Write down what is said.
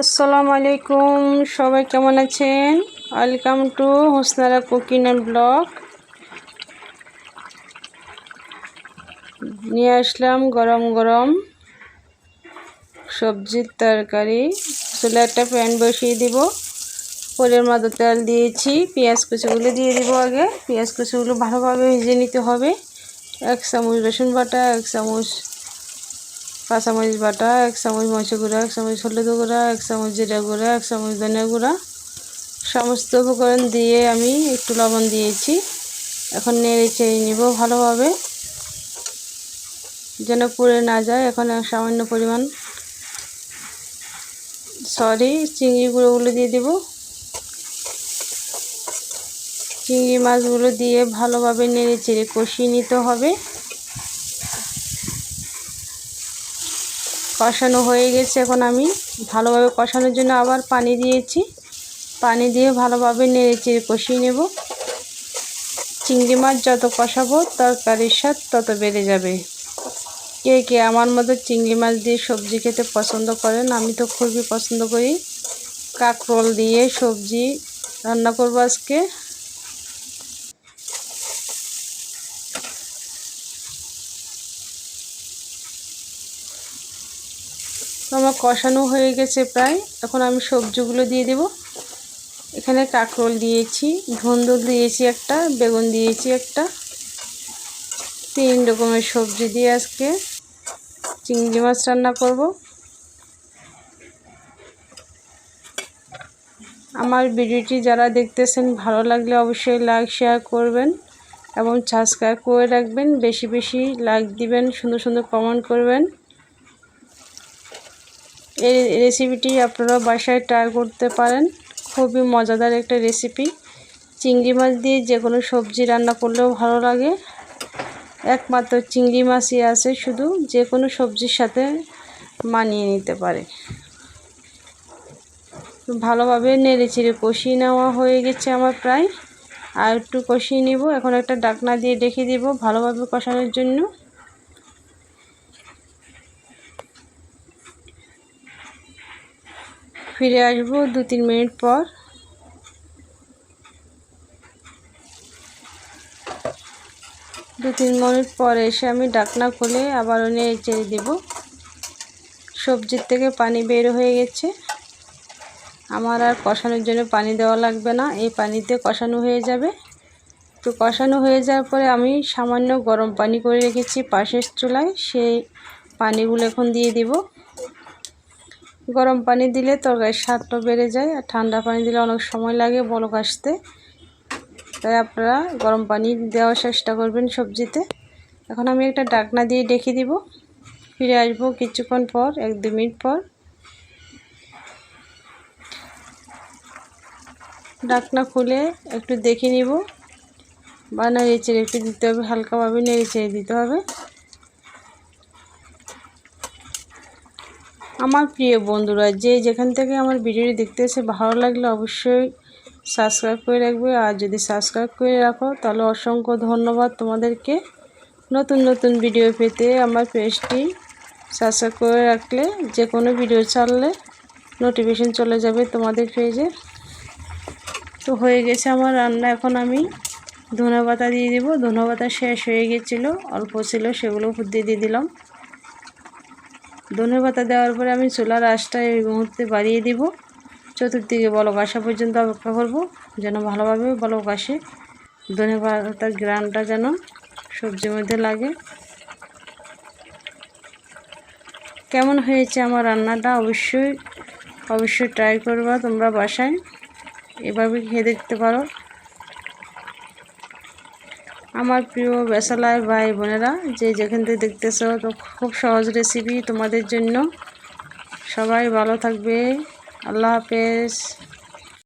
আসসালামু আলাইকুম। সবাই কেমন আছেন? Welcome to Hosnara cooking and blog নিয়ে আসলাম গরম গরম সবজির তরকারি। চুলে একটা প্যান বসিয়ে দিব। পরের মতো তেল দিয়েছি। পেঁয়াজ কুচিগুলো দিয়ে দিব আগে। পেঁয়াজ কুচিগুলো ভালোভাবে ভেজে নিতে হবে। এক চামচ রসুন বাটা, এক চামচ কাঁচামরিচ বাটা এক চামচ মরিচ গুঁড়া এক চামচ হলুদ গুঁড়া এক চামচ জিরা গুঁড়া এক চামচ ধনিয়া গুঁড়া। সমস্ত উপকরণ দিয়ে আমি একটু লবণ দিয়েছি। এখন নেড়ে চেড়ে নিব ভালোভাবে। যেন পুড়ে না যায়, এখন সামান্য পরিমাণ সরি, চিংড়ি গুঁড়োগুলো দিয়ে দেব। চিংড়ি মাছগুলো দিয়ে ভালোভাবে নেড়ে চেড়ে কষিয়ে নিতে হবে। কষানো হয়ে গেছে এখন আমি। ভালোভাবে কষানোর জন্য আবার পানি দিয়েছি। পানি দিয়ে ভালোভাবে নেড়ে চেড়ে কষিয়ে নেব। চিংড়ি মাছ যত কষাবো তরকারির স্বাদ তত বেড়ে যাবে। কে কে আমার মতো চিংড়ি মাছ দিয়ে সবজি খেতে পছন্দ করেন, আমি তো খুবই পছন্দ করি। কাঁকরোল দিয়ে সবজি রান্না করব আজকে। তো আমার কষানো হয়ে গেছে প্রায়। এখন আমি সবজিগুলো দিয়ে দেব। এখানে কাঁকরোল দিয়েছি, ধন্দুল দিয়েছি একটা, বেগুন দিয়েছি একটা, তিন রকমের সবজি দিয়ে আজকে চিংড়ি মাছ রান্না করব। আমার ভিডিওটি যারা দেখতেছেন, ভালো লাগলে অবশ্যই লাইক, শেয়ার করবেন এবং সাবস্ক্রাইব করে রাখবেন। বেশি বেশি লাইক দিবেন, সুন্দর সুন্দর কমেন্ট করবেন। এই রেসিপিটি আপনারা বাসায় ট্রাই করতে পারেন। খুবই মজাদার একটা রেসিপি চিংড়ি মাছ দিয়ে যে কোনো সবজি রান্না করলেও ভালো লাগে। একমাত্র চিংড়ি মাছই আছে, শুধু যে কোনো সবজির সাথে মানিয়ে নিতে পারে। ভালোভাবে নেড়ে চেড়ে কষিয়ে নেওয়া হয়ে গেছে আমার প্রায়। আর একটু কষিয়ে নিব। এখন একটা ডাকনা দিয়ে ডেকে দিব ভালোভাবে কষানোর জন্য। ফিরে আসব দু তিন মিনিট পর। দু তিন মিনিট পর এসে আমি ডাকনা খুলে আবারও নেড়ে চেড়ে দেব। সবজির থেকে পানি বের হয়ে গেছে। আমার আর কষানোর জন্য পানি দেওয়া লাগবে না, এই পানিতে কষানো হয়ে যাবে। তো কষানো হয়ে যাওয়ার পরে আমি সামান্য গরম পানি করে রেখেছি পাশের চুলায়, সেই পানিগুলো এখন দিয়ে দিব। গরম পানি দিলে তরকারির স্বাদটা বেড়ে যায় আর ঠান্ডা পানি দিলে অনেক সময় লাগে বলক আসতে। তাই আপনারা গরম পানি দেওয়ার চেষ্টা করবেন সবজিতে। এখন আমি একটা ডাকনা দিয়ে ডেকে দিব। ফিরে আসব কিছুক্ষণ পর, এক দু মিনিট পর। ডাকনা খুলে একটু দেখে নিব। বা নেড়ে চেড়ে একটু দিতে হবে, হালকাভাবে নেড়ে চেড়ে দিতে হবে। আমার প্রিয় বন্ধুরা, যে যেখান থেকে আমার ভিডিওটি দেখতে এসে ভালো লাগলে অবশ্যই সাবস্ক্রাইব করে রাখবে। আর যদি সাবস্ক্রাইব করে রাখো, তাহলে অসংখ্য ধন্যবাদ তোমাদেরকে। নতুন নতুন ভিডিও পেতে আমার পেজটি সাবস্ক্রাইব করে রাখলে যে কোনো ভিডিও ছাড়লে নোটিফিকেশন চলে যাবে তোমাদের পেজে তো হয়ে গেছে আমার রান্না। এখন আমি ধনেপাতা দিয়ে দিব। ধনেপাতা শেষ হয়ে গেছিল, অল্প ছিল, সেগুলো দিয়ে দিয়ে দিলাম। ধনে পাতা দেওয়ার পরে আমি চুলার আঁচটা এই মুহূর্তে বাড়িয়ে দিব। চতুর্দিকে বলক আসা পর্যন্ত অপেক্ষা করব, যেন ভালোভাবে বলক আসে। ধনে পাতার গ্রানটা যেন সবজির মধ্যে লাগে। কেমন হয়েছে আমার রান্নাটা অবশ্যই অবশ্যই ট্রাই করবা তোমরা বাসায়। এভাবে খেয়ে দেখতে পারো। আমার প্রিয় বেসালায় ভাই বোনেরা, যে যেখান থেকে দেখতেছো, তো খুব সহজ রেসিপি তোমাদের জন্য। সবাই ভালো থাকবে। আল্লাহ হাফেজ।